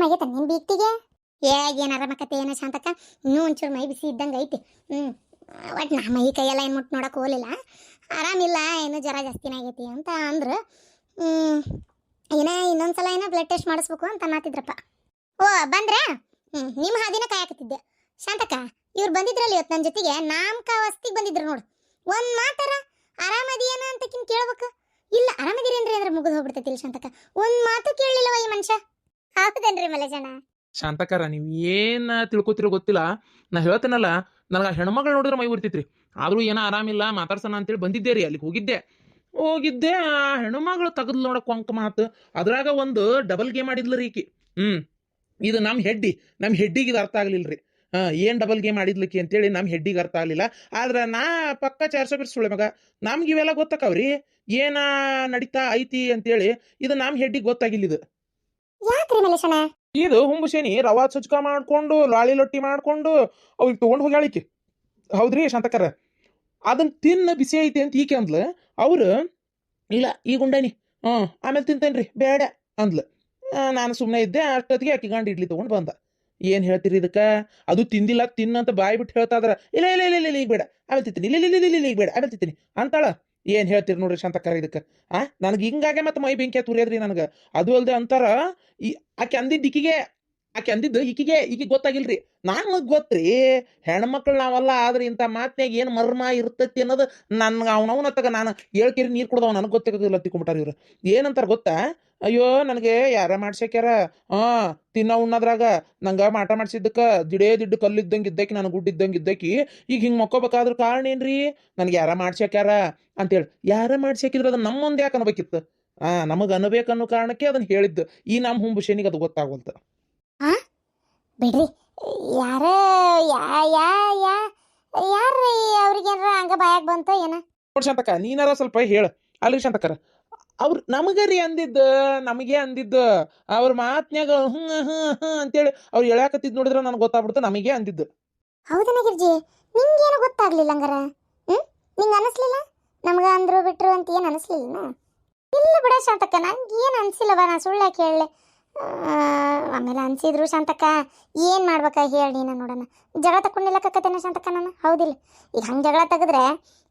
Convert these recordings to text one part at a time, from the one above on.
ಆರಾಮಾಗೈತ ನಿನ್ ಬೀಕ್ತಿಗೆ ಏ, ಏನ್ ಆರಾಮಕತೆ ಏನೋ ಶಾಂತಕ್ಕ? ಇನ್ನೂ ಒಂಚೂರು ಮೈ ಬಿಸಿ ಇದ್ದಂಗೆ ಐತಿ. ಹ್ಮ್. ಒಟ್ಟು ನಾ ಮೈ ಕೈಯೆಲ್ಲ ಏನು ಮುಟ್ಟು ನೋಡಕ್ ಹೋಗಲಿಲ್ಲ. ಆರಾಮಿಲ್ಲ, ಏನು ಜ್ವರ ಜಾಸ್ತಿನೇ ಆಗೈತಿ ಅಂತ ಅಂದ್ರೆ. ಹ್ಮ್. ಇನ್ನೊಂದು ಇನ್ನೊಂದ್ಸಲ ಏನೋ ಬ್ಲಡ್ ಟೆಸ್ಟ್ ಮಾಡಿಸ್ಬೇಕು ಅಂತ ಮಾತಿದ್ರಪ್ಪ ಓ, ಬಂದ್ರೆ? ಹ್ಞೂ ನಿಮ್ಮ ಹಾದಿನ ಕಾಯಕತ್ತಿದ್ದೆ. ಶಾಂತಕ್ಕ, ಇವ್ರು ಬಂದಿದ್ರಲ್ಲ ಇವತ್ತು ನನ್ನ ಜೊತೆಗೆ ನಾಮಕ ವಸ್ತಿಗೆ ಬಂದಿದ್ರು ನೋಡು. ಒಂದು ಮಾತಾರ, ಆರಾಮದಿಯೇನ ಅಂತ ಕಿನ್ ಕೇಳ್ಬೇಕು? ಇಲ್ಲ ಆರಾಮದಿರಿ ಅಂದ್ರೆ ಮುಗಿದು ಹೋಗ್ಬಿಡ್ತೈತಿ ಇಲ್ಲಿ ಶಾಂತಕ್ಕ. ಒಂದು ಮಾತು ಕೇಳಲಿಲ್ಲವ ಈ ಮನುಷ್ಯ. ಹೌದೇನ್ರಿ ಮಲೇಜನ ಶಾಂತಕಾರ, ನೀವು ಏನ ತಿಳ್ಕೊತಿರೋ ಗೊತ್ತಿಲ್ಲ. ನಾ ಹೇಳ್ತೇನಲ್ಲ, ನನಗೆ ಹೆಣ್ಮಗಳು ನೋಡಿದ್ರೆ ಮೈ ಉರ್ತಿತ್ರಿ. ಆದ್ರೂ ಏನೋ ಆರಾಮಿಲ್ಲ, ಮಾತಾಡ್ಸೋಣ ಅಂತೇಳಿ ಬಂದಿದ್ದೆ ರೀ, ಅಲ್ಲಿಗೆ ಹೋಗಿದ್ದೆ. ಹೋಗಿದ್ದೆ, ಆ ಹೆಣ್ಮಗಳು ತೆಗೆದು ನೋಡಕ್ ಕೊಂಕ ಮಾತು. ಅದ್ರಾಗ ಒಂದು ಡಬಲ್ ಗೇಮ್ ಆಡಿದ್ಲ ರೀ ಈಕಿ. ಹ್ಮ್. ಇದು ನಮ್ಮ ಹೆಡ್ಡಿ ನಮ್ಮ ಹೆಡ್ಡಿಗೆ ಇದು ಅರ್ಥ ಆಗ್ಲಿಲ್ರಿ. ರೀ ಏನು ಡಬಲ್ ಗೇಮ್ ಆಡಿದ್ಲಿಕ್ಕೆ ಅಂತೇಳಿ ನಮ್ಮ ಹೆಡ್ಡಿಗೆ ಅರ್ಥ ಆಗಲಿಲ್ಲ. ಆದ್ರೆ ನಾ ಪಕ್ಕ ಚಾರ್ಸೋ ಬಿರ್ಸುಳೆ ಮಗ, ನಮ್ಗೆ ಇವೆಲ್ಲ ಗೊತ್ತಾಕವ್ರಿ. ಏನ ನಡೀತಾ ಐತಿ ಅಂತೇಳಿ, ಇದು ನಮ್ಮ ಹೆಡ್ಡಿಗೆ ಗೊತ್ತಾಗಿಲ್ಲ ಇದು. ಯಾಕ್ರಿ ಮಲ್ಲೇಶಣ್ಣ? ಇದು ಹುಂಬುಶೇನಿ ರವಾ ಚುಚ್ಕ ಮಾಡ್ಕೊಂಡು ಲಾಳಿ ಲೊಟ್ಟಿ ಮಾಡ್ಕೊಂಡು ಅವ್ರಿಗೆ ತಗೊಂಡು ಹೋಗ್ಯಾಳಿಕೆ ಹೌದ್ರಿ ಶಾಂತಕರ? ಅದನ್ನ ತಿನ್ನ ಬಿಸಿ ಐತಿ ಅಂತ ಈಕೆ ಅಂದ್ಲ. ಅವ್ರು ಇಲ್ಲ ಈ ಗುಂಡನಿ. ಹ್ಞೂ ಆಮೇಲೆ ತಿಂತೇನ್ರಿ ಬೇಡ ಅಂದ್ಲ. ನಾನು ಸುಮ್ಮನೆ ಇದ್ದೆ ಅಷ್ಟೊತ್ತಿಗೆ ಆಕಿ ಇಡ್ಲಿ ತಗೊಂಡು ಬಂದ. ಏನು ಹೇಳ್ತೀರಿ ಇದಕ್ಕೆ? ಅದು ತಿಂದಿಲ್ಲ ತಿನ್ನಂತ ಬಾಯಿ ಬಿಟ್ಟು ಹೇಳ್ತಾ ಇದ್ರ. ಇಲ್ಲ ಇಲ್ಲ ಇಲ್ಲ ಇಲ್ಲ ಈಗ ಬೇಡ. ಆಮೇಲೆ ತಿಂತೀನಿ. ಇಲ್ಲ ಇಲ್ಲ ಇಲ್ಲ, ಇಲ್ಲ ಈಗ ಬೇಡ. ಆಮೇಲೆ ತಿಂತೀನಿ. ಅಂತಾಳ. ಏನು ಹೇಳ್ತೀರಿ ನೋಡ್ರಿ ಶಾಂತಕರ ಇದಕ್ಕೆ? ಆ? ನನಗೆ ಹಿಂಗಾಗೆ ಮತ್ತೆ ಮೈ ಬೆಂಕಿ ತುರಿಯೋದ್ರಿ ನನಗೆ. ಅದು ಅಲ್ದೆ ಅಂತಾರ, ಈ ಆಕೆ ಅಂದಿದ್ದು ಈಕಿಗೆ ಆಕೆ ಅಂದಿದ್ದು ಈಕಿಗೆ ಈಕಿಗೆ ಗೊತ್ತಾಗಿಲ್ರಿ. ನನಗೆ ಗೊತ್ತ್ರಿ, ಹೆಣ್ಮಕ್ಳು ನಾವಲ್ಲ ಆದ್ರೆ ಇಂಥ ಮಾತ್ನ್ಯಾಗ ಏನು ಮರ್ಮ ಇರ್ತತಿ ಅನ್ನೋದು ನನ್ಗೆ ಅವನವನ ತಗ ನಾನು ಹೇಳ್ಕೇರಿ ನೀರು ಕುಡ್ದವ ನನಗೆ ಗೊತ್ತಾಗೋದಿಲ್ಲ ತಿಕ್ಕೊಂಬಿಟ್ಟಾರ ಇವ್ರು. ಏನಂತಾರ ಗೊತ್ತಾ? ಅಯ್ಯೋ, ನನಗೆ ಯಾರ ಮಾಡ್ಸ್ಯಾಕ್ಯಾರ? ಹಾಂ ತಿನ್ನ ಉಣ್ಣದ್ರಾಗ ನಂಗೆ ಮಾಟ ಮಾಡ್ಸಿದ್ದಕ್ಕೆ ದಿಡೇ ದಿಡ್ಡು ಕಲ್ಲಿದ್ದಂಗೆ ಇದ್ದಕ್ಕೆ ನಾನು ಗುಡ್ಡಿದ್ದಂಗೆ ಇದ್ದಕ್ಕಿ ಈಗ ಹಿಂಗೆ ಮಕ್ಕೋಬೇಕಾದ್ರ ಕಾರಣ ಏನ್ರಿ? ನನಗೆ ಯಾರ ಮಾಡ್ಸ್ಯಾಕ್ಯಾರ? ಅಂತೇಳಿ. ಯಾರ ಮಾಡ್ಸ್ಯಾಕಿದ್ರೆ ಅದನ್ನ ನಮ್ಮ ಮುಂದೆ ಯಾಕೆ ಅನ್ಬೇಕಿತ್ತು? ಆ, ನಮಗೆ ಅನ್ಬೇಕನ್ನೋ ಕಾರಣಕ್ಕೆ ಅದನ್ನ ಹೇಳಿದ್ದು. ಈ ನಮ್ಮ ಹುಂಬುಶೇನಿಗೆ ಅದು ಗೊತ್ತಾಗೋಲ್ತ. ಬಿಡ್ರಿ. ಯಾರ ಯಾ ಯಾ ಯಾ ಯಾರ್ರಿ ಅವ್ರಿಗೇನಾರ ಹಂಗ ಬಾಯಾಗ ಬಂತ ಏನ? ನೋಡ್ ಶಾಂತಕ ನೀನಾರ ಸ್ವಲ್ಪ ಹೇಳ. ಅಲ್ರಿ ಶಾಂತಕರ. ಅವ್ರು ನಮಗರಿ ಅಂದಿದ್ದು ನಮಗೆ ಅಂದಿದ್ದು ಅವ್ರ ಮಾತ್ನ್ಯಾಗ ಹ್ಞೂ ಹ್ಞೂ ಹ್ಞೂ ಅಂತೇಳಿ ಅವ್ರು ಹೇಳಾಕತ್ತಿದ್ ನೋಡಿದ್ರೆ ನನಗೆ ಗೊತ್ತಾಗ್ಬಿಡ್ತು ನಮಗೆ ಅಂದಿದ್ದು. ಹೌದನ ಗಿರ್ಜಿ? ನಿಂಗೇನು ಗೊತ್ತಾಗ್ಲಿಲ್ಲ ಹಂಗಾರ? ಹ್ಮ್? ನಿಂಗೆ ಅನಿಸ್ಲಿಲ್ಲ? ನಮ್ಗ ಅಂದ್ರು ಬಿಟ್ರು ಅಂತ ಏನು ಅನಿಸ್ಲಿಲ್ಲ ಇಲ್ಲ ಬಿಡ ಶಾಂತಕ್ಕ ನಂಗೆ ಏನು ಅನ್ಸಿಲ್ಲವ ನಾ ಸುಳ್ಳು ಯಾಕೆ ಹೇಳಲೆ ಆಮೇಲೆ ಅನ್ಸಿದ್ರು ಶಾಂತಕ್ಕ, ಏನು ಮಾಡ್ಬೇಕ ಹೇಳಿ ನೀನು ನೋಡೋಣ. ಜಗಳ ತಕೊಂಡಿಲ್ಲಕತ್ತೇನ ಶಾಂತಕ್ಕ ನಾನು? ಹೌದಿಲ್ಲ. ಈಗ ಹಂಗ ಜಗಳ ತೆಗೆದ್ರೆ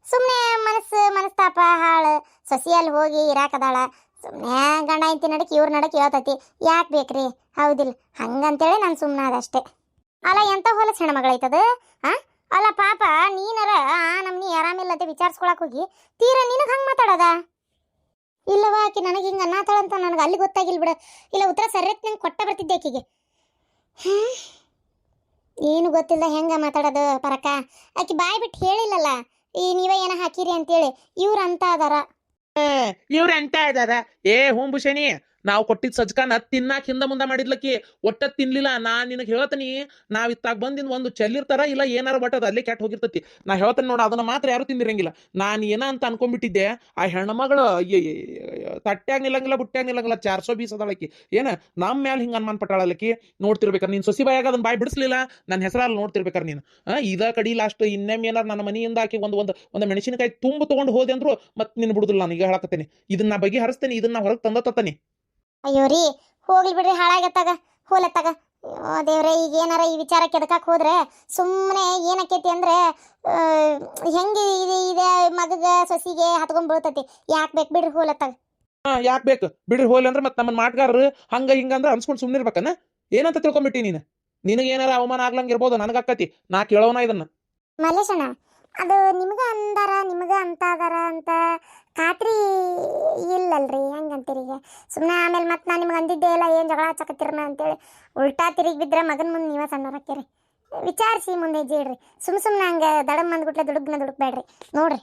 ಸುಮ್ಮನೆ ಮನಸ್ಸು, ಮನಸ್ತಾಪ, ಹಾಳು, ಸೊಸಿಯಲ್ಲಿ ಹೋಗಿ ಇರಾಕದಾಳ. ಸುಮ್ಮನೆ ಗಂಡ ಇಂತಿ ನಡಕ್ಕೆ ಇವ್ರ ನಡಕ್ಕೆ ಹೇಳ್ತತಿ. ಯಾಕೆ ಬೇಕ್ರಿ? ಹೌದಿಲ್ಲ. ಹಂಗಂತೇಳಿ ನಾನು ಸುಮ್ಮನೆ ಅದಷ್ಟೇ ಅಲ್ಲ, ಎಂತ ಹೊಲಸ್ ಹೆಣ್ಮಗಳೈತದ? ಹಾ ಅಲ್ಲ, ಪಾಪ, ನೀನರ ಆ ನಮ್ನಿ ಆರಾಮಿಲ್ಲದೆ ವಿಚಾರಿಸ್ಕೊಳಕ್ ಹೋಗಿ, ತೀರ ನಿನಗೆ ಹಂಗೆ ಮಾತಾಡದ? ಆಕಿ ನನಗೆ ಹಿಂಗೆ ಅನ್ನತಾಳಂತ ನನಗೆ ಅಲ್ಲಿ ಗೊತ್ತಾಗಿಲ್ಲ ಬಿಡ. ಇಲ್ಲ ಉತ್ತರ ಸರಿಯಕ್ಕೆ ನಂಗೆ ಕೊಟ್ಟ ಬರ್ತಿದ್ದೆ ಆಕಿಗೆ. ಏನು ಗೊತ್ತಿಲ್ಲ, ಹೆಂಗ ಮಾತಾಡೋದು ಪರಕ? ಆಕಿ ಬಾಯ್ ಬಿಟ್ಟು ಹೇಳಿಲ್ಲಲ್ಲ, ಈ ನೀವೇ ಏನ ಹಾಕಿರಿ ಅಂತೇಳಿ. ಇವ್ರು ಅಂತ ಅದಾರ. ಇವ್ರ ಅಂತ ಇದಾರ. ಏ ಹುಂಬುಶೇನಿ ನಾವು ಕೊಟ್ಟಿದ್ ಸಜ್ಕಾನ ತಿನ್ನಾಕ ಹಿಂದ ಮುಂದ ಮಾಡಿದ್ಲಕ್ಕಿ ಒಟ್ಟ ತಿನ್ಲಿಲ್ಲ. ನಾ ನಿನಗೆ ಹೇಳ್ತೀನಿ, ನಾವ್ ಇತ್ತಾಗ ಬಂದಿನ ಒಂದು ಚೆಲ್ಲಿರ್ತಾರ ಇಲ್ಲ, ಏನಾರ ಬಟ್ಟದ ಅಲ್ಲೇ ಕೆಟ್ಟ ಹೋಗಿರ್ತತಿ. ನಾ ಹೇಳ್ತೇನೆ ನೋಡ, ಅದನ್ನ ಮಾತ್ರ ಯಾರು ತಿಂದಿರಂಗಿಲ್ಲ. ನಾನು ಏನ ಅಂತ ಅನ್ಕೊಂಡ್ಬಿಟ್ಟಿದ್ದೆ ಆ ಹೆಣ್ಮಗಳು ತಟ್ಟ್ಯಾಗ ನಿಲ್ಲಂಗಿಲ್ಲ ಬುಟ್ಟ್ಯಾಗ ನಿಲ್ಲಂಗಿಲ್ಲ, ಚಾರ್ಸೋ ಬೀಸ್ ಅದಳಕಿ. ಏನ ನಮ್ಮ ಮ್ಯಾಲ ಹಿಂಗ ಅನ್ಮಾನ್ ಪಟ್ಟಾಳಲಕ್ಕಿ ನೋಡ್ತಿರ್ಬೇಕಾರೆ ನೀನ್ ಸೊಸಿ ಬಾಯಾಗ ಅದನ್ನ ಬಾಯ್ ಬಿಡಿಸ್ಲಿಲ್ಲ ನನ್ನ ಹೆಸರಲ್ಲಿ ನೋಡ್ತಿರ್ಬೇಕಾರೆ ನೀನು. ಇದ ಕಡಿ ಲಾಸ್ಟ್ ಇನ್ನೇಮ್ ಏನಾರ ನನ್ನ ಮನೆಯಿಂದ ಆಕಿ ಒಂದು ಒಂದು ಒಂದು ಮೆಣಸಿನಕಾಯಿ ತುಂಬ ತಗೊಂಡು ಹೋದೆ ಅಂದ್ರು ಮತ್ತೆ ನಿನ್ನ ಬಿಡುದಿಲ್ಲ, ನಾನು ಈಗ ಹೇಳಕತ್ತೇನೆ. ಇದನ್ನ ಬಗೆ ಹರಿಸ್ತೇನೆ ಇದನ್ನ ಹೊರಗೆ ತಂದತ್ತಾನೆ ಅಯ್ಯೋ ರೀ ಹೋಗ್ಲಿ ಬಿಡ್ರಿ ಹಾಳಾಗತ್ತಾಗ ಹೋಲತ್ತಾಗ. ಅಯ್ಯೋ ದೇವ್ರೆ ಈಗ ಏನಾರ ಈ ವಿಚಾರ ಎದಕಕ್ಕೆ ಹೋದ್ರೆ ಸುಮ್ಮನೆ ಏನಕ್ಕೈತಿ ಅಂದ್ರೆ ಹೆಂಗೆ ಇದು ಇದೆ ಮಗಗ ಸೊಸಿಗೆ ಹತ್ಕೊಂಡ್ ಬೀಳ್ತೈತಿ. ಯಾಕೆ ಬೇಕು ಬಿಡ್ರಿ ಹೋಲತ್ತಾಗ. ಹಾ ಯಾಕೆ ಬೇಕು? ಬಿಡ್ರಿ ಹೋಲಿ ಅಂದ್ರೆ ಮತ್ತೆ ನಮ್ಮನ್ನ ಮಾಟ್ಗಾರರು ಹಂಗ ಹಿಂಗ ಅಂದ್ರೆ ಅನ್ಸ್ಕೊಂಡು ಸುಮ್ಮನಿರ್ಬೇಕನ್ನ ಏನಂತ ತಿಳ್ಕೊಂಬಿಟ್ಟಿ ನೀನು? ನಿನಗೆ ಏನಾರ ಅವಮಾನ ಆಗ್ಲಂಗ ಇರ್ಬೋದು ನನಗಾಕತಿ ನಾ ಕೇಳೋನ ಇದನ್ನ. ಮಲ್ಲೇಶಣ್ಣ ಅದು ನಿಮ್ಗ ಅಂದಾರ ನಿಮ್ಗ ಅಂತ ಅದಾರ ಅಂತ ಖಾತ್ರಿ ಇಲ್ಲಲ್ರಿ, ಹೆಂಗಂತೀರಿ ಈಗ? ಸುಮ್ಮನೆ ಆಮೇಲೆ ಮತ್ತೆ ನಾನು ನಿಮ್ಗೆ ಅಂದಿದ್ದೆ ಇಲ್ಲ, ಏನು ಜಗಳ ಹಚ್ಚಕತ್ತಿರನ ಅಂತೇಳಿ. ಉಲ್ಟಾ ತಿರುಗಿ ಬಿದ್ದರೆ ಮಗನ ಮುಂದೆ ನೀವೇ ಸಣ್ಣರಾಕಿರಿ ವಿಚಾರಿಸಿ ಮುಂದೆ ಹೆಜ್ಜೆ ಇಡ್ರಿ. ಸುಮ್ ಸುಮ್ಮನೆ ಹಂಗೆ ದಡಮ್ ಅಂದ್ಬಿಟ್ಲೆ ದುಡುಗ್ನ ದುಡುಕ್ಬೇಡ್ರಿ. ನೋಡ್ರಿ.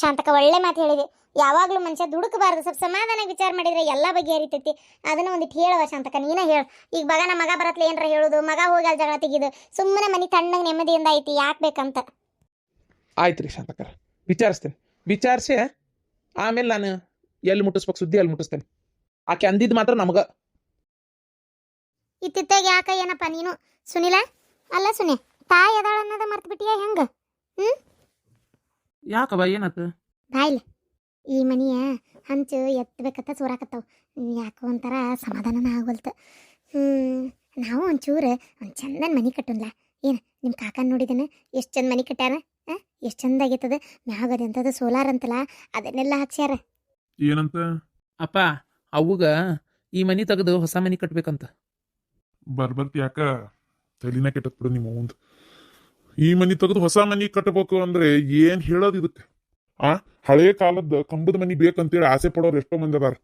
ಶಾಂತಕ ಒಳ್ಳೆ ಮಾತು ಹೇಳಿದೆ. ಯಾವಾಗಲೂ ಮನುಷ್ಯ ದುಡುಕಬಾರ್ದು. ಸ್ವಲ್ಪ ಸಮಾಧಾನ ವಿಚಾರ ಮಾಡಿದ್ರೆ ಎಲ್ಲ ಬಗ್ಗೆ ಹರಿತೈತಿ ಅದನ್ನ ಒಂದಿಟ್ಟು ಹೇಳುವ ಶಾಂತಕ ನೀನ ಹೇಳು. ಈಗ ನಮ್ಮ ಮಗ ಬರತ್ಲೆ ಏನರ ಹೇಳುದು? ಮಗ ಹೋಗಿ ಅಲ್ಲಿ ಜಗಳ ತೆಗಿದು. ಸುಮ್ಮನೆ ಮನೆ ತಣ್ಣಗೆ ನೆಮ್ಮದಿಯಿಂದ ಐತಿ, ಯಾಕೆ ಬೇಕಂತ? ಆಯ್ತು ರೀ ಶಾಂತಕರ ವಿಚಾರಿಸ್ತೇನೆ. ವಿಚಾರಿಸಿ ಆಮೇಲೆ ನಾನು ಎಲ್ಲಿ ಮುಟ್ಟಿಸ್ಬೇಕು ಸುದ್ದಿ ಎಲ್ಲಿ ಮುಟ್ಟಿಸ್ತೇನೆ. ಆಕೆ ಅಂದಿದ್ದು ಮಾತ್ರ ನಮಗ. ಇತ್ತಿತ್ತಾಗ ಯಾಕ ಏನಪ್ಪ ನೀನು? ಸುನಿಲ? ಅಲ್ಲ ಸುನಿ ತಾಯಿ ಅದಾಳ ಅನ್ನೋದ ಮರ್ತು ಬಿಟ್ಟಿಯ ಹೆಂಗ? ಯಾಕವ ಏನಾತು? ಬಾಯ್ಲಿ ಈ ಮನೆಯ ಹಂಚು ಎತ್ತಬೇಕತ್ತ ಸೋರಾಕತ್ತಾವ. ಯಾಕೋ ಒಂಥರ ಸಮಾಧಾನನ ಆಗೋಲ್ತ. ಹ್ಮ್ ನಾವು ಒಂಚೂರು ಒಂದು ಚಂದನ ಮನೆ ಕಟ್ಟುನ್ಲ. ಏನು ನಿಮ್ಮ ಕಾಕನ ನೋಡಿದನ? ಎಷ್ಟು ಚಂದ ಮನೆ ಕಟ್ಟ್ಯಾರ ಆ ಎಷ್ಟು ಚಂದ ಆಗೈತದ? ಮ್ಯಾಗ ಅದೆಂಥದ್ದು ಸೋಲಾರ್ ಅಂತಲ್ಲ ಅದನ್ನೆಲ್ಲ ಹಾಕ್ಸ್ಯಾರ ಏನಂತ? ಅಪ್ಪ ಅವುಗ ಈ ಮನಿ ತೆಗೆದು ಹೊಸ ಮನಿ ಕಟ್ಬೇಕಂತ. ಬರ್ಬರ್ತಿ ಯಾಕ? ತಲಿನ ಕೆಟ್ಟತ್ ಬಿಡು ನಿಮ್ಮ ಈ ಮನಿ ತೆಗೆದು ಹೊಸ ಮನಿ ಕಟ್ಟಬೇಕು ಅಂದ್ರೆ ಏನ್ ಹೇಳೋದು ಇದಕ್ಕೆ? ಆ ಹಳೆ ಕಾಲದ ಕಂಬದ ಮನಿ ಬೇಕಂತೇಳಿ ಆಸೆ ಪಡೋರು ಎಷ್ಟೋ ಮಂದಿ ಅದಾರ.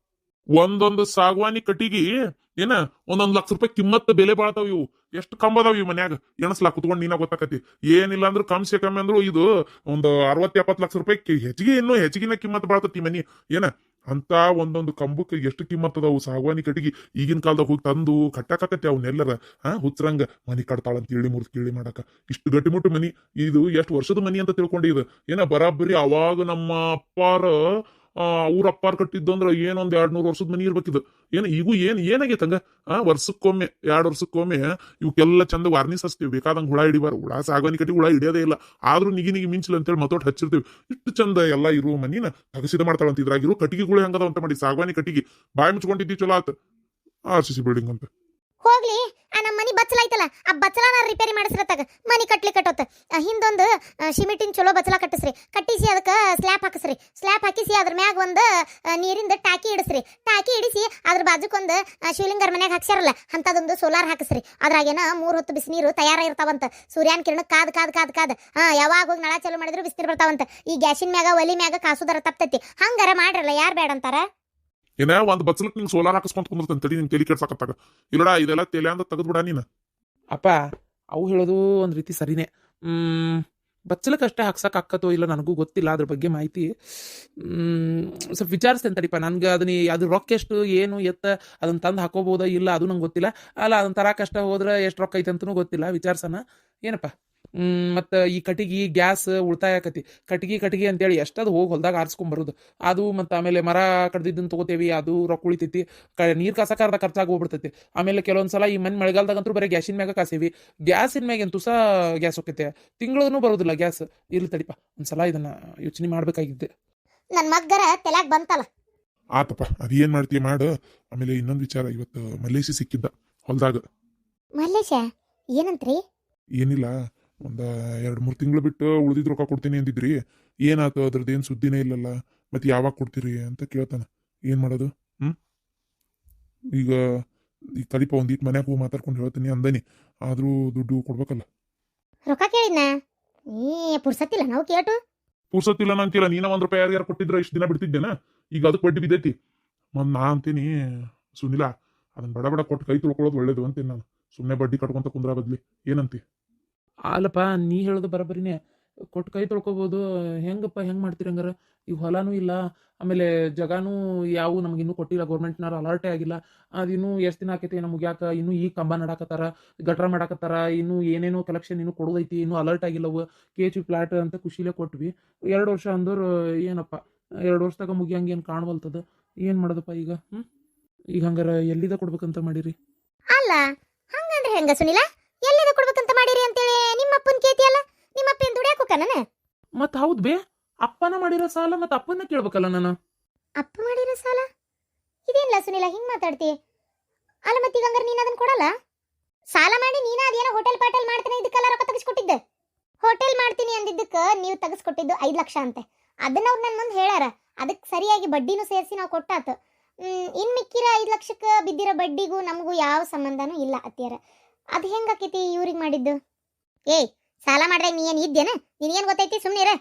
ಒಂದೊಂದು ಸಾಗವಾನಿ ಕಟ್ಟಿಗಿ ಏನ? ಒಂದೊಂದ್ ಲಕ್ಷ ರೂಪಾಯಿ ಕಿಮ್ಮತ್ ಬೆಲೆ ಬಾಳ್ತಾವ ಇವು. ಎಷ್ಟು ಕಂಬ ಅದಾವ ಇವು ಮನ್ಯಾಗ? ಎಣಸ್ಲಾ ಕುತ್ಕೊಂಡ್ ನೀನ ಗೊತ್ತಾಕತಿ. ಏನಿಲ್ಲ ಕಮ್ ಕಮ್ಸೆ ಕಮ್ಮಿ ಅಂದ್ರು ಇದು ಒಂದು ಅರವತ್ ಎಪ್ಪತ್ ಲಕ್ಷ ರೂಪಾಯಿ ಹೆಚ್ಚಿಗೆ ಇನ್ನೂ ಹೆಚ್ಚಿಗಿನ ಕಿಮ್ಮತ್ ಬಾಳ್ತತಿ ಮನಿ. ಏನ? ಅಂತ ಒಂದೊಂದು ಕಂಬಕ್ಕೆ ಎಷ್ಟು ಕಿಮ್ಮತ್ ಅದಾವು ಸಾಗವಾನಿ ಕಟ್ಟಿಗೆ. ಈಗಿನ ಕಾಲದಾಗ ಹೋಗಿ ತಂದು ಕಟ್ಟಾಕತಿ ಅವನ್ನೆಲ್ಲರ ಹಾ ಹುಚ್ಚರಂಗ ಮನಿ ಕಟ್ತಾಳಂತ ಹೇಳಿ ಮುರ್ದು ಕೇಳಿ ಮಾಡಕ. ಇಷ್ಟು ಗಟ್ಟಿಮುಟ್ಟು ಮನಿ. ಇದು ಎಷ್ಟು ವರ್ಷದ ಮನಿ ಅಂತ ತಿಳ್ಕೊಂಡು ಇದು ಏನ? ಬರಾಬರಿ ಅವಾಗ ನಮ್ಮ ಅಪ್ಪಾರ ಅವ್ರ ಅಪ್ಪಾರ್ ಕಟ್ಟಿದ್ದು ಅಂದ್ರೆ ಏನೊಂದ್ ಎರಡ್ ನೂರ್ ವರ್ಷದ ಮನಿ ಇರ್ಬೇಕಿದು ಏನ್ ಈಗೂ ಏನ್ ಏನಾಗೈತೆ ಹಂಗ? ಆ, ವರ್ಷಕ್ಕೊಮ್ಮೆ, ಎರಡ್ ವರ್ಷಕ್ಕೊಮ್ಮೆ ಇವಕ್ಕೆಲ್ಲ ಚಂದ ವಾರ್ನಿಸ್ ಹಚ್ತೀವಿ. ಬೇಕಾದಂಗೆ ಹುಳ ಹಿಡಿಬಾರ ಹುಳ ಸಾಗವಾನಿ ಕಟ್ಟಿ ಹುಳ ಹಿಡಿಯೋದೇ ಇಲ್ಲ. ಆದ್ರೂ ನಿಗಿ ನಿಗಿ ಮಿಂಚಲ್ ಅಂತೇಳಿ ಮತ್ತೊಟ್ಟು ಹಚ್ಚಿರ್ತೀವಿ. ಇಷ್ಟು ಚಂದ ಎಲ್ಲ ಇರುವ ಮನಿನ ತಗಸಿದ ಮಾಡ್ತಾಳಂತ ಇದ್ರಾಗಿರೋ ಕಟ್ಟಿಗೆಗಳು ಹೆಂಗದ ಅಂತ ಮಾಡಿ ಸಾಗವಾನಿ ಕಟ್ಟಿಗೆ. ಬಾಯಿ ಮುಚ್ಕೊಂಡಿದ್ದಿ ಚಲೋ ಆತ. ಆರ್ ಸಿ ಸಿ ಬಿಲ್ಡಿಂಗ್ ಅಂತ. ಹೋಗ್ಲಿ. ಆ ನಮ್ಮ ಮನಿ ಬಚ್ಚಲ ಐತಲ್ಲ, ಆ ಬಚ್ಚಲನ ರಿಪೇರಿ ಮಾಡಿಸ್ರತ್ತಾಗ. ಮನಿ ಕಟ್ಲಿ ಕಟ್ಟೋತ. ಹಿಂದೊಂದು ಸಿಮೆಂಟಿನ ಚಲೋ ಬಚ್ಚಲ ಕಟ್ಟಿಸ್ರಿ. ಕಟ್ಟಿಸಿ ಅದಕ್ಕೆ ಸ್ಲ್ಯಾಪ್ ಹಾಕಿಸ್ರಿ. ಸ್ಲ್ಯಾಪ್ ಹಾಕಿಸಿ ಅದ್ರ ಮ್ಯಾಗ ಒಂದು ನೀರಿಂದ ಟಾಕಿ ಇಡಿಸ್ರಿ. ಟಾಕಿ ಇಡಿಸಿ ಅದ್ರ ಬಾಜುಕೊಂದು ಶಿವಲಿಂಗರ ಮನ್ಯಾಗ ಹಾಕ್ಸ್ಯಾರಲ್ಲ ಅಂತದೊಂದು ಸೋಲಾರ್ ಹಾಕಿಸ್ರಿ. ಅದ್ರಾಗೇನ ಮೂರು ಹೊತ್ತು ಬಿಸಿನೀರು ತಯಾರ ಇರ್ತಾವಂತ ಸೂರ್ಯನ ಕಿರಣ ಕಾದ್ ಕಾದ್ ಕಾದ್ ಕಾದ್. ಹಾ, ಯಾವಾಗ ಹೋಗಿ ನಳ ಚಾಲು ಮಾಡಿದ್ರು ಬಿಸಿನೀರು ಬರ್ತಾವಂತ. ಈ ಗ್ಯಾಸಿನ ಮ್ಯಾಗ, ಒಲಿ ಮ್ಯಾಗ ಕಾಸುದರ ತಪ್ತೈತಿ. ಹಂಗಾರ ಮಾಡ್ರಲ್ಲ, ಯಾರು ಬೇಡ ಅಂತಾರ ಏನ ಒಂದು ಬಚ್ಚಲಕ್ ನಿಂಗ್ ಸೋಲಾರ್ ಹಾಕಿಸ್ಕೊಂತ ಕುಂದಿರ್ತಂತ ತಡಿ ನಿನ್ ತಲೆ ಕೆಡ್ಸಾಕತ್ತಾಗ ಇಲ್ಲಡ, ಇದೆಲ್ಲ ತಲೆ ಅಂತ ತೆಗೆದ್ಬಿಡ ನೀನು. ಅಪ್ಪ, ಅವು ಹೇಳೋದು ಒಂದು ರೀತಿ ಸರಿನೇ. ಬಚ್ಚಲಕ್ಕೆ ಅಷ್ಟೇ ಹಾಕ್ಸಕ್ ಹಾಕತ್ತೋ ಇಲ್ಲ ನನಗೂ ಗೊತ್ತಿಲ್ಲ, ಅದ್ರ ಬಗ್ಗೆ ಮಾಹಿತಿ. ಹ್ಮ್, ಸ್ವಲ್ಪ ವಿಚಾರಿಸ್ತೇನೆ ತಡಿಪ, ನನ್ಗೆ ಅದನ್ನ ಅದ್ರ ರೊಕ್ಕ ಎಷ್ಟು, ಏನು, ಎತ್ತ ಅದನ್ನ ತಂದು ಹಾಕೋಬೋದಾ ಇಲ್ಲ, ಅದು ನಂಗೆ ಗೊತ್ತಿಲ್ಲ. ಅಲ್ಲ ಅದನ್ನ ತರಾಕಷ್ಟ ಹೋದ್ರೆ ಎಷ್ಟು ರೊಕ್ಕ ಐತೆ ಅಂತನೂ ಗೊತ್ತಿಲ್ಲ ವಿಚಾರಿಸೋಣ ಏನಪ್ಪ? ಮತ್ತು ಈ ಕಟ್ಟಿಗೆ ಗ್ಯಾಸ್ ಉಳಿತಾಯ ಆಕತಿ. ಕಟ್ಟಿಗೆ ಕಟ್ಟಿಗೆ ಅಂತೇಳಿ ಎಷ್ಟದು ಹೋಗಿ ಹೊಲ್ದಾಗ ಆರಿಸ್ಕೊಂಬರೋದು ಅದು ಮತ್ತು ಆಮೇಲೆ ಮರ ಕಡ್ದಿದ್ದನ್ನು ತಗೋತೇವಿ ಅದು ರೊಕ್ಕ ಉಳಿತೈತಿ. ಕ ನೀರು ಕಸಕಾರದ ಅರ್ಧ ಖರ್ಚಾಗಿ ಹೋಗ್ಬಿಡ್ತೈತಿ. ಆಮೇಲೆ ಕೆಲವೊಂದು ಸಲ ಈ ಮನೆ ಮಳೆಗಾಲದಾಗಂತೂ ಬರೀ ಗ್ಯಾಸಿನ ಮ್ಯಾಗ ಕಾಸೇವಿ. ಗ್ಯಾಸಿನ ಮ್ಯಾಗ ಏನು ತುಸ ಗ್ಯಾಸ್ ಹೋಗ್ತೈತೆ ತಿಂಗಳೂ ಬರೋದಿಲ್ಲ ಗ್ಯಾಸ್. ಇರ್ಲಿ ತಡಿಪ ಒಂದ್ಸಲ ಇದನ್ನ ಯೋಚನೆ ಮಾಡ್ಬೇಕಾಗಿದ್ದೆ. ನನ್ನ ಮಗ್ಗರ ತೆಲ್ಯಾಗ ಬಂತಲ್ಲ ಆತಪ್ಪ ಏನು ಮಾಡ್ತೀಯ ಮಾಡು. ಆಮೇಲೆ ಇನ್ನೊಂದು ವಿಚಾರ ಇವತ್ತು ಮಲ್ಲೇಶಿ ಸಿಕ್ಕಿದ್ದ ಹೊಲ್ದಾಗ. ಮಲ್ಲೇಶ ಏನಂತ್ರಿ? ಏನಿಲ್ಲ. ಒಂದ ಎರಡು ಮೂರು ತಿಂಗಳು ಬಿಟ್ಟು ಉಳಿದಿದ್ ರೊಕ್ಕ ಕೊಡ್ತೀನಿ ಅಂದಿದ್ರಿ ಅದ್ರದ್ದು ಏನು ಸುದ್ದಿನೇ ಇಲ್ಲಲ್ಲ ಮತ್ತೆ ಯಾವಾಗ ಕೊಡ್ತೀರಿ ಅಂತ ಕೇಳ್ತಾನೆ. ಏನು ಮಾಡೋದು? ಹ್ಞೂ ಈಗ ಈಗ ತಡಿಪ ಒಂದಿಟ್ಟು ಮನ್ಯಾಗ ಹೋಗಿ ಮಾತಾಡ್ಕೊಂಡು ಹೇಳ್ತೀನಿ ಅಂದನಿ ಆದರೂ ದುಡ್ಡು ಕೊಡ್ಬೇಕಲ್ಲ. ರೊಕ್ಕ ಕೇಳಿದ್ನ? ಪುರ್ಸತ್ತಿಲ್ಲ ನಾವು ಕೇಟು. ಪುರ್ಸತ್ತಿಲ್ಲ ಅಂತೀರ ನೀನ ಒಂದು ರೂಪಾಯಿ ಯಾರ್ಯಾರು ಕೊಟ್ಟಿದ್ರೆ ಇಷ್ಟು ದಿನ ಬಿಡ್ತಿದ್ದೇನ? ಈಗ ಅದಕ್ಕೆ ಬಡ್ಡಿ ಬಿದ್ದೈತಿ. ಮತ್ತು ನಾ ಅಂತೀನಿ ಸುನಿಲ ಅದನ್ನ ಬಡ ಬಡ ಕೊಟ್ಟು ಕೈ ತೊಳ್ಕೊಳ್ಳೋದು ಒಳ್ಳೇದು ಅಂತೀನಿ ನಾನು. ಸುಮ್ಮನೆ ಬಡ್ಡಿ ಕಟ್ಕೊಂತ ಕುಂದ್ರ ಬದ್ಲಿ ಏನಂತಿ? ಅಲ್ಲಪ್ಪ ನೀ ಹೇಳೋದು ಬರೋಬ್ಬರಿನೇ ಕೊಟ್ಟು ಕೈ ತೊಳ್ಕೊಬೋದು. ಹೆಂಗಪ್ಪ, ಹೆಂಗೆ ಮಾಡ್ತೀರಿ ಹಂಗಾರೆ? ಈ ಹೊಲನೂ ಇಲ್ಲ. ಆಮೇಲೆ ಜಗಾನೂ ಯಾವ ನಮ್ಗೆ ಇನ್ನೂ ಕೊಟ್ಟಿಲ್ಲ. ಗೌರ್ಮೆಂಟ್ನವ್ರು ಅಲರ್ಟೇ ಆಗಿಲ್ಲ. ಅದಿನ್ನೂ ಎಷ್ಟು ದಿನ ಆಕೈತಿ? ನಮ್ಗೆ ಯಾಕೆ? ಇನ್ನೂ ಈ ಕಂಬ ನಡಾಕತ್ತಾರ, ಗಟ್ರ ಮಾಡಾಕತ್ತಾರ, ಇನ್ನೂ ಏನೇನೋ ಕಲೆಕ್ಷನ್ ಇನ್ನೂ ಕೊಡೋದೈತಿ, ಇನ್ನೂ ಅಲರ್ಟ್ ಆಗಿಲ್ಲವು. ಕೆ ಎಚ್ ಪ್ಲಾಟ್ ಅಂತ ಖುಷಿಲೇ ಕೊಟ್ವಿ. ಎರಡು ವರ್ಷ ಅಂದರು ಏನಪ್ಪ? ಎರಡು ವರ್ಷದಾಗ ಮುಗಿಯಂಗೆ ಏನು ಕಾಣವಲ್ತದ? ಏನು ಮಾಡೋದಪ್ಪ ಈಗ? ಹ್ಞೂ ಈಗ ಹಂಗಾರ ಎಲ್ಲಿದ ಕೊಡ್ಬೇಕಂತ ಮಾಡಿರಿ? ಅಲ್ಲ, ಹಂಗಂದ್ರೆ ಹೆಂಗ ಸುನಿಲ? ಎಲ್ಲಿದ ಕೊಡ್ಬೇಕಂತ ಮಾಡಿರಿ ಅಂತೇಳಿ? ನಿಮ್ಮ ಕೇತಿಯಲ್ಲ ಕೇತಿ ಅಲ್ಲ ನಿಮ್ಮ ಅಪ್ಪ ಏನ್ ದುಡಿಯಾಕ ಹೋಗ್ತಾನ ಮತ್ ಹೌದು ಬೇ ಅಪ್ಪನ ಮಾಡಿರೋ ಸಾಲ ಮತ್ತು ಅಪ್ಪನ ಕೇಳ್ಬೇಕಲ್ಲ ನಾನು. ಅಪ್ಪ ಮಾಡಿರೋ ಸಾಲ? ಇದೇನಿಲ್ಲ ಸುನಿಲ ಹಿಂಗ್ ಮಾತಾಡ್ತಿ? ಅಲ್ಲ ಮತ್ತೀಗ ಹಂಗಾರೆ ನೀನ್ ಅದನ್ನ ಕೊಡಲ್ಲ? ಸಾಲ ಮಾಡಿ ನೀನ ಅದೇನೋ ಹೋಟೆಲ್ ಪಾಟೆಲ್ ಮಾಡ್ತೀನಿ ಇದಕ್ಕೆಲ್ಲ ರೊಕ್ಕ ತೆಗಿಸ್ಕೊಟ್ಟಿದ್ದೆ. ಹೋಟೆಲ್ ಮಾಡ್ತೀನಿ ಅಂದಿದ್ದಕ್ಕ ನೀವು ತೆಗಿಸ್ಕೊಟ್ಟಿದ್ದು ಐದ್ ಲಕ್ಷ ಅಂತೆ. ಅದನ್ನ ಅವ್ರು ನನ್ನ ಮುಂದೆ ಹೇಳ್ಯಾರ. ಅದಕ್ಕೆ ಸರಿಯಾಗಿ ಬಡ್ಡಿನೂ ಸೇರಿಸಿ ನಾವು ಕೊಟ್ಟಾತು. ಇನ್ ಮಿಕ್ಕಿರ ಐದ್ ಲಕ್ಷಕ್ಕೆ ಬಿದ್ದಿರೋ ಬಡ್ಡಿಗೂ ನಮಗೂ ಯಾವ ಸಂಬಂಧನೂ ಇಲ್ಲ ಅತ್ತಿಯರ. ಅದು ಹೆಂಗಾಕೈತಿ ಇವ್ರಿಗೆ ಮಾಡಿದ್ದು? ಏಯ್ ಸಾಲ ಮಾಡ್ರೆ ನೀ ಏನ್ ಇದ್ದೇನ? ನಿನಗೇನು ಗೊತ್ತೈತಿ? ಸುಮ್ಮನೆ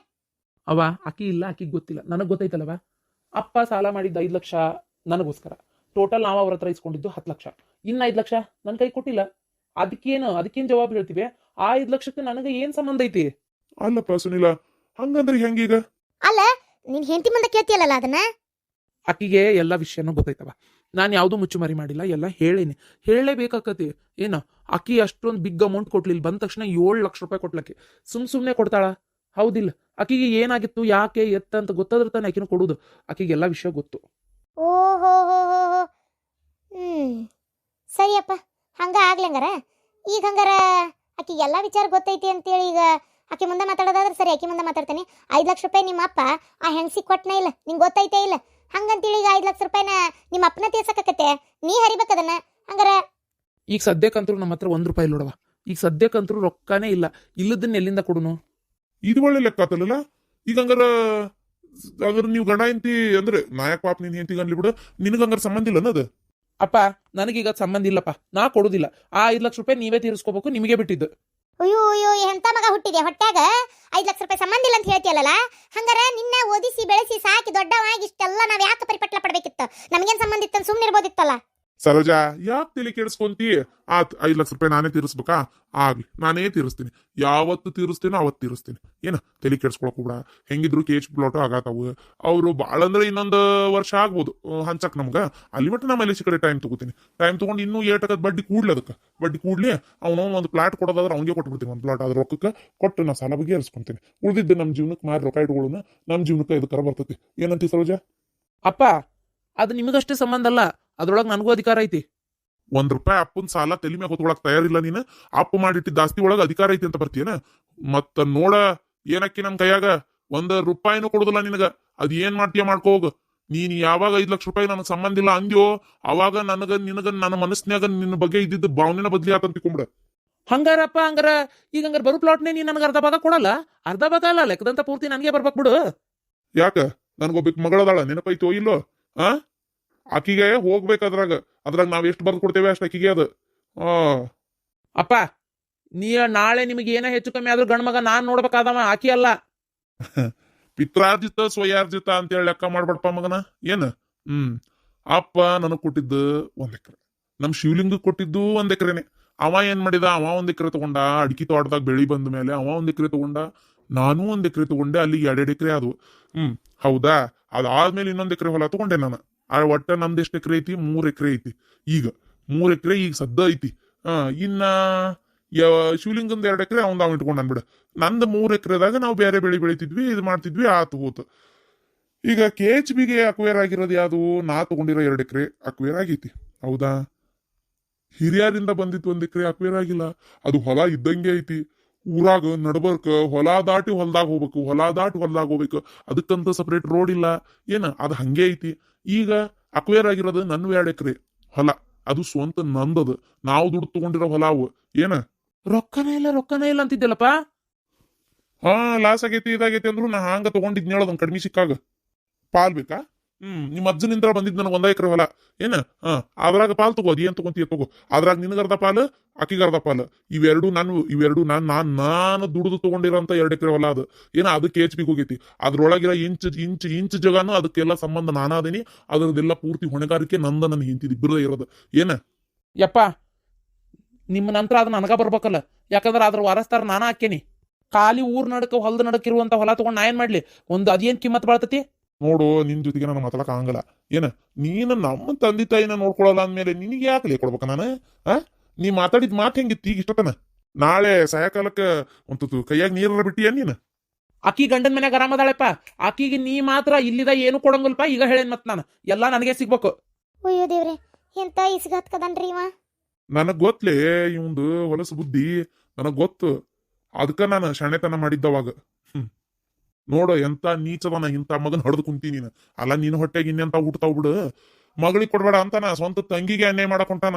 ಅವ ಆಕಿ ಇಲ್ಲ ಆಕಿಗೆ ಗೊತ್ತಿಲ್ಲ. ನನಗೆ ಗೊತ್ತೈತಲ್ಲವ ಅಪ್ಪ ಸಾಲ ಮಾಡಿದ್ದ ಐದು ಲಕ್ಷ ನನಗೋಸ್ಕರ. ಟೋಟಲ್ ನಾವು ಅವ್ರ ಹತ್ರ ಇಸ್ಕೊಂಡಿದ್ದು ಹತ್ತು ಲಕ್ಷ. ಇನ್ನು ಐದು ಲಕ್ಷ ನನ್ನ ಕೈ ಕೊಟ್ಟಿಲ್ಲ. ಅದಕ್ಕೇನು ಅದಕ್ಕೇನು ಜವಾಬ್ ಹೇಳ್ತೀವಿ? ಆ ಐದು ಲಕ್ಷಕ್ಕೆ ನನಗೆ ಏನು ಸಂಬಂಧ ಐತಿ? ಅಲ್ಲಪ್ಪ ಸುನಿಲ ಹಂಗಂದ್ರೆ ಹೆಂಗೀಗ? ಅಲ್ಲ ನಿನ್ ಹೆಂಡತಿ ಮುಂದೆ ಕೇಳ್ತಿಯಲ್ಲ ಅದನ್ನ? ಆಕಿಗೆ ಎಲ್ಲ ವಿಷಯನೂ ಗೊತ್ತೈತವ. ನಾನು ಯಾವುದು ಮುಚ್ಚುಮರಿ ಮಾಡಿಲ್ಲ, ಎಲ್ಲ ಹೇಳೇನಿ. ಹೇಳಲೇಬೇಕಾಕತಿ. ಏನ ಆಕಿ ಅಷ್ಟೊಂದು ಬಿಗ್ ಅಮೌಂಟ್ ಕೊಟ್ಲಿಲ್ಲ, ಬಂದ ತಕ್ಷಣ ಏಳು ಲಕ್ಷ ರೂಪಾಯಿ ಕೊಟ್ಲಕ್ಕೆ. ಸುಮ್ ಸುಮ್ಮನೆ ಕೊಡ್ತಾಳ. ಹೌದಿಲ್ಲ. ಆಕಿಗೆ ಏನಾಗಿತ್ತು, ಯಾಕೆ, ಎತ್ತ ಅಂತ ಗೊತ್ತಾದ್ರೆ ತಾನೆ ಆಕಿನ ಕೊಡುದು. ಆಕಿಗೆ ಎಲ್ಲ ವಿಷಯ ಗೊತ್ತು. ಓಹೋ ಸರಿಯಪ್ಪ. ಹಂಗ ಆಗ್ಲಂಗಾರ ಈಗ ಹಂಗಾರ ಆಕಿ ಎಲ್ಲ ವಿಚಾರ ಗೊತ್ತೈತಿ ಅಂತೇಳಿ ಈಗ ಆಕೆ ಮುಂದೆ ಮಾತಾಡೋದಾದ್ರೆ ಸರಿ ಆಕೆ ಮುಂದೆ ಮಾತಾಡ್ತಾನೆ. ಐದು ಲಕ್ಷ ರೂಪಾಯಿ ನಿಮ್ಮ ಅಪ್ಪ ಆ ಹೆಣ್ಸಿಗೆ ಕೊಟ್ಟನೇ ಇಲ್ಲ? ನಿಂಗೆ ಗೊತ್ತೈತೆ ಇಲ್ಲ? ಹಂಗಂತೇಳಿ ಈಗ ಐದು ಲಕ್ಷ ರೂಪಾಯಿನ ನಿಮ್ಮ ಅಪ್ಪನ ತೀರ್ಸಕತ್ತೆ ನೀ ಹರಿಬೇಕದನ್ನ ಹಂಗಾರ ಈಗ ಸದ್ಯಕ್ಕಂತರು ನಮ್ಮ ಹತ್ರ ಒಂದ್ ರೂಪಾಯಿ ನೋಡವ ಈಗ ಸದ್ಯಕ್ಕಂತೂ ರೊಕ್ಕನೇ ಇಲ್ಲ. ಇಲ್ಲದನ್ನ ಎಲ್ಲಿಂದ ಕೊಡುನು? ಇದು ಒಳ್ಳೆ ಲೆಕ್ಕ ಆತಲ್ಲ ಈಗ ಹಂಗಾರ ಹಂಗಾರ ನೀವು ಗಂಡ ಹೆಂಡತಿ ಅಂದ್ರೆ ನಾಯಕ ಪಾಪ ನಿನ್ ಹೆಂಡತಿಗೆ ಅನ್ಲಿ ಬಿಡು. ನಿನಗ ಹಂಗಾರ ಸಂಬಂಧ ಇಲ್ಲ ಅನ್ನೋದು ಅಪ್ಪ ನನಗೀಗ ಸಂಬಂಧ ಇಲ್ಲಪ್ಪ. ನಾ ಕೊಡುದಿಲ್ಲ. ಆ ಐದು ಲಕ್ಷ ರೂಪಾಯಿ ನೀವೇ ತೀರಿಸ್ಕೋಬೇಕು ನಿಮಗೆ ಬಿಟ್ಟಿದ್ದು. ಅಯ್ಯೋ ಅಯ್ಯೋ ಎಂತ ಮಗ ಹುಟ್ಟಿದೆ ಹೊಟ್ಟ್ಯಾಗ ಐದು ಲಕ್ಷ ರೂಪಾಯಿ ಸಂಬಂಧ ಇಲ್ಲ ಅಂತ ಹೇಳ್ತಿಯಲ್ಲ ಹಂಗಾರ ನಿನ್ನ ಓದಿಸಿ, ಬೆಳೆಸಿ, ಸಾಕಿ ದೊಡ್ಡವಾಗಿ ಇಷ್ಟೆಲ್ಲ ನಾವು ಯಾಕೆ ಪರಿಪಟ್ಲ ಪಡ್ಬೇಕಿತ್ತು? ನಮಗೇನ್ ಸಂಬಂಧ ಇತ್ತು ಸುಮ್ನೆ ಇರ್ಬೋದಿತ್ತಲ್ಲ ಸರೋಜಾ, ಯಾಕೆ ತಿಳಿ ಕೇಳಿಸ್ಕೊಂತಿ ಆತ್, ಐದು ಲಕ್ಷ ರೂಪಾಯಿ ನಾನೇ ತೀರಿಸ್ಬೇಕಾ? ಆಗ್ಲಿ, ನಾನೇ ತೀರಿಸ್ತೀನಿ. ಯಾವತ್ತು ತೀರಿಸ್ತೀನೋ ಅವತ್ತು ತೀರಿಸ್ತೀನಿ. ಏನ, ತಲೆ ಕೆಡ್ಸ್ಕೊಳಕ್ ಕೂಡ ಹೆಂಗಿದ್ರು ಕೇಚ್ ಪ್ಲಾಟ್ ಆಗತ್ತಾವು ಅವರು ಭಾಳ ಅಂದ್ರೆ ಇನ್ನೊಂದು ವರ್ಷ ಆಗ್ಬೋದು ಹಂಚಕ್ ನಮ್ಗ. ಅಲ್ಲಿ ಮಟ್ಟ ನಮ್ಮ ಎಲ್ಲಿ ಕಡೆ ಟೈಮ್ ತಗೋತೀನಿ. ಟೈಮ್ ತಗೊಂಡು ಇನ್ನೂ ಏಟಕದ ಬಡ್ಡಿ ಕೂಡ್ಲಿ ಅದಕ್ಕೆ. ಬಡ್ಡಿ ಕೂಡ್ಲಿ ಅವನು ಒಂದು ಪ್ಲಾಟ್ ಕೊಡೋದಾದ್ರೆ ಅವ್ನಿಗೆ ಕೊಟ್ಬಿಡ್ತೀನಿ ಒಂದು ಪ್ಲಾಟ್ ಅದ್ರ ರೊಕ್ಕಕ್ಕೆ ಕೊಟ್ಟು ನಾ ಸಾಲ ಬಗ್ಗೆ ಹರಿಸ್ಕೊಂತೀನಿ ಉಳಿದಿದ್ದು ನಮ್ಮ ಜೀವನಕ್ಕೆ ಮಾರಿ ರೊಕ್ಕ ಇಟ್ಕೊಳ್ಳೋಣ ನಮ್ಮ ಜೀವನಕ್ಕೆ ಇದಕ್ಕರ ಬರ್ತೈತಿ. ಏನಂತಿ ಸರೋಜಾ? ಅಪ್ಪ, ಅದು ನಿಮಗಷ್ಟೇ ಸಂಬಂಧ ಅಲ್ಲ. ಅದ್ರೊಳಗೆ ನನಗೂ ಅಧಿಕಾರ ಐತಿ. ಒಂದ್ ರೂಪಾಯಿ ಅಪ್ಪನ್ ಸಾಲ ತಲೆ ಮ್ಯಾಗ ಹೊತ್ಕೊಳಕ್ ತಯಾರಿಲ್ಲ ನೀನು ಅಪ್ಪ ಮಾಡಿಟ್ಟಿದ್ದ ಆಸ್ತಿ ಒಳಗ ಅಧಿಕಾರ ಐತಿ ಅಂತ ಬರ್ತೀಯನ? ಮತ್ತ ನೋಡ ಏನಕ್ಕಿ ನನ್ ಕೈಯಾಗ? ಒಂದ್ ರೂಪಾಯಿನೂ ಕೊಡುದಿಲ್ಲ ನಿನಗ. ಅದ್ ಏನ್ ಮಾಡ್ತೀಯ ಮಾಡ್ಕೋ ಹೋಗು. ನೀನ್ ಯಾವಾಗ ಐದ್ ಲಕ್ಷ ರೂಪಾಯಿ ನನಗ್ ಸಂಬಂಧ ಇಲ್ಲ ಅಂದ್ಯೋ ಅವಾಗ ನನಗ ನಿನಗ ನನ್ನ ಮನಸ್ನ್ಯಾಗ ನಿನ್ನ ಬಗ್ಗೆ ಇದ್ದಿದ್ದ ಭಾವನೆನ ಬದ್ಲಿ ಆತಂತ ತಿಳ್ಕೊಂಬಿಡ. ಹಂಗಾರಪ್ಪ ಹಂಗಾರ ಈಗ ಹಂಗಾರ ಬರು ಪ್ಲಾಟ್ನೇ ನೀನ್ ನನಗೆ ಅರ್ಧ ಭಾಗ ಕೊಡಲ್ಲ? ಅರ್ಧ ಭಾಗ ಅಲ್ಲ ಲೆಕ್ಕದಂತ ಪೂರ್ತಿ ನನಗೆ ಬರ್ಬೇಕ್ ಬಿಡು. ಯಾಕ? ನನಗೊಬ್ಬ ಮಗಳದಾಳ ನೆನಪೈತೋ ಇಲ್ಲೋ? ಆ? ಆಕಿಗೆ ಹೋಗ್ಬೇಕು ಅದ್ರಾಗ ನಾವ್ ಎಷ್ಟು ಬರ್ದು ಕೊಡ್ತೇವೆ ಅಷ್ಟು ಆಕಿಗೆ ಅದು. ಆ. ಅಪ್ಪ ನೀ ನಾಳೆ ನಿಮಗೆ ಏನೇ ಹೆಚ್ಚು ಕಮ್ಮಿ ಆದ್ರೂ ಗಂಡ ಮಗ ನಾನ್ ನೋಡ್ಬೇಕಾದವ ಆಕಿ ಅಲ್ಲ. ಪಿತ್ರಾರ್ಜಿತ ಸ್ವಯಾರ್ಜಿತ ಅಂತೇಳಿ ಲೆಕ್ಕ ಮಾಡ್ಬೇಡಪ್ಪ ಮಗನ ಏನ? ಹ್ಮ್. ಅಪ್ಪ ನನಗ್ ಕೊಟ್ಟಿದ್ದು ಒಂದ್ ಎಕರೆ. ನಮ್ ಶಿವಲಿಂಗ ಕೊಟ್ಟಿದ್ದು ಒಂದ್ ಎಕರೆನೆ. ಅವ ಏನ್ ಮಾಡಿದ? ಅವ ಒಂದ್ ಎಕರೆ ತಗೊಂಡ ಅಡಿಕೆ ತೋಟದಾಗ ಬೆಳಿ ಬಂದ ಮೇಲೆ ಅವ ಒಂದ್ ಎಕರೆ ತಗೊಂಡ ನಾನು ಒಂದ್ ಎಕರೆ ತಗೊಂಡೆ ಅಲ್ಲಿ ಎರಡೆರಡು ಎಕರೆ ಅದು ಹ್ಮ್ ಹೌದಾ? ಅದಾದ್ಮೇಲೆ ಇನ್ನೊಂದ್ ಎಕರೆ ಹೊಲ ತಗೊಂಡೆ ನಾನು. ಆ ಒಟ್ಟ ನಮ್ದು ಎಷ್ಟು ಎಕರೆ ಐತಿ? ಮೂರ್ ಎಕರೆ ಐತಿ. ಈಗ ಮೂರ್ ಎಕರೆ ಈಗ ಸದ್ದ ಐತಿ. ಆ ಇನ್ನ ಯ- ಶಿವಲಿಂಗಂದ ಎರಡ್ ಎಕರೆ ಅವಂದ ಅವ್ ಇಟ್ಕೊಂಡ್ ಅನ್ಬಿಡ ನಂದು ಮೂರ್ ಎಕರೆದಾಗ ನಾವು ಬೇರೆ ಬೆಳೆ ಬೆಳಿತಿದ್ವಿ, ಇದು ಮಾಡ್ತಿದ್ವಿ, ಆತು ಹೋತು. ಈಗ ಕೆ ಎಚ್ ಬಿಗೆ ಅಕ್ವೇರ್ ಆಗಿರೋದು ಯಾವುದು? ನಾ ತಗೊಂಡಿರೋ ಎರಡು ಎಕರೆ ಅಕ್ವೇರ್ ಆಗೈತಿ. ಹೌದಾ? ಹಿರಿಯರಿಂದ ಬಂದಿತ್ತು ಒಂದ್ ಎಕರೆ ಅಕ್ವೇರ್ ಆಗಿಲ್ಲ. ಅದು ಹೊಲ ಇದ್ದಂಗೆ ಐತಿ. ಊರಾಗ ನಡ್ಬರ್ಕ, ಹೊಲ ದಾಟಿ ಹೊಲ್ದಾಗ ಹೋಗ್ಬೇಕು, ಹೊಲ ದಾಟಿ ಹೊಲ್ದಾಗ ಹೋಗ್ಬೇಕು. ಅದಕ್ಕಂತ ಸಪ್ರೇಟ್ ರೋಡ್ ಇಲ್ಲ. ಏನ, ಅದು ಹಂಗೆ ಐತಿ. ಈಗ ಅಕ್ವೇರ್ ಆಗಿರೋದು ನನ್ನ ಎರಡು ಎಕರೆ ಹೊಲ. ಅದು ಸ್ವಂತ ನಂದದು. ನಾವು ದುಡ್ಡು ತಗೊಂಡಿರೋ ಹೊಲ ಅವು. ಏನ? ರೊಕ್ಕನೇ ಇಲ್ಲ ರೊಕ್ಕನೇ ಇಲ್ಲ ಅಂತಿದ್ದಲ್ಲಪ್ಪ ಹಾ ಲಾಸ್ ಆಗೈತಿ ಇದಾಗೈತಿ ಅಂದ್ರು ನಾ ಹಂಗ ತಗೊಂಡಿದ್ನ ಹೇಳೋದನ್ ಕಡಿಮೆ ಸಿಕ್ಕಾಗ. ಪಾಲ್ ಬೇಕಾ? ಹ್ಮ್, ನಿಮ್ಮ ಅಜ್ಜನಿಂದ ಬಂದಿದ್ ನನಗೆ ಒಂದ ಎಕರೆ ಹೊಲ. ಏನ? ಹಾ, ಅದ್ರಾಗ ಪಾಲ್ ತಗೋ, ಅದೇನ್ ತಗೊಂತೀಯ ತಗೋ. ಅದ್ರಾಗ ನಿನಗರ್ಧ ಪಾಲು ಅಕ್ಕಿಗರ್ಧ ಪಾಲು. ಇವೆರಡು ನಾನು, ಇವೆರಡು ನಾನ್ ನಾನ್, ನಾನು ದುಡಿದು ತಗೊಂಡಿರೋಂತ ಎರಡು ಎಕರೆ ಹೊಲ ಅದು. ಏನ, ಅದಕ್ಕೆ ಎಚ್ ಬಿಗ್ ಹೋಗೈತಿ. ಅದ್ರೊಳಗಿರೋ ಇಂಚ್ ಇಂಚ್ ಇಂಚ್ ಜಗಾನು ಅದಕ್ಕೆಲ್ಲ ಸಂಬಂಧ ನಾನಾದೀನಿ ಅದ್ರದ್ದೆಲ್ಲ ಪೂರ್ತಿ ಹೊಣೆಗಾರಿಕೆ ನಂದ ನನ್ನ ಹಿಂತಿದ್ ಇಬ್ಬರದೇ ಇರೋದು. ಏನ? ಯಪ್ಪ, ನಿಮ್ಮ ನಂತರ ಅದು ನನಗ ಬರ್ಬೇಕಲ್ಲ. ಯಾಕಂದ್ರೆ ಅದ್ರ ವಾರಸ್ತಾರ ನಾನಾ ಹಾಕೇನಿ. ಖಾಲಿ ಊರ್ ನಡಕ, ಹೊಲದ ನಡಕ ಇರುವಂತ ಹೊಲ ತಗೊಂಡ್ ನಾ ಏನ್ ಮಾಡ್ಲಿ? ಒಂದು ಅದೇನ್ ಕಿಮ್ಮತ್ ಬಾಳ್ತತಿ? ನೋಡು ನಿನ್ ಜೊತೆಗೆ ನಾನು ಮಾತಾಡಕ್ ಆಗಲ್ಲ ಏನ ನೀನು ನಮ್ಮ ತಂದೆ ತಾಯಿನ ನೋಡ್ಕೊಳಲ್ಲ ಅಂದ್ಮೇಲೆ ನಿನಗೆ ಯಾಕೆ ಕೊಡ್ಬೇಕ ನಾನು ಆ? ನೀ ಮಾತಾಡಿದ ಮಾತು ಹೆಂಗಿತ್ತು ಈಗ ಇಷ್ಟತನ ನಾಳೆ ಸಾಯಕಾಲಕ್ಕೆ ಒಂದು ಕೈಯಾಗ ನೀರ ಬಿಟ್ಟಿಯ ನೀನು? ಆಕಿ ಗಂಡನ ಮನೆಗೆ ಆರಾಮದಾಳಪ್ಪ ಅಕ್ಕಿಗೆ ನೀ ಮಾತ್ರ ಇಲ್ಲಿದ ಏನು ಕೊಡಂಗಲ್ಪ ಈಗ ಹೇಳೇನ್ ಮತ್ ನಾನು. ಎಲ್ಲಾ ನನಗೆ ಸಿಗ್ಬೇಕು. ಅಯ್ಯೋ ದೇವ್ರೆ ಎಂತ ಇಸ್ಗತ್ಕದನ್ರಿ ಇವ? ನನಗ್ ಗೊತ್ತಲೇ ಇವಂದು ಹೊಲಸು ಬುದ್ಧಿ ನನಗ್ ಗೊತ್ತು. ಅದಕ್ಕ ನಾನು ಶಾಣೆತನ ಮಾಡಿದ್ದವಾಗ. ನೋಡು ಎಂತ ನೀಚದನ ಇಂಥ ಮಗನ್ ಹೊಡೆದು ಕುಂತಿ ನೀನು. ಅಲ್ಲ ನಿನ್ನ ಹೊಟ್ಟೆಗೆ ಇನ್ನೆಂತ ಹುಟ್ತಾವ್ ಬಿಡು. ಮಗಳಿಗೆ ಕೊಡ್ಬೇಡ ಅಂತಾನ, ಸ್ವಂತ ತಂಗಿಗೆ ಅನ್ಯಾಯ ಮಾಡಕ್ ಹೊಂಟಾನ.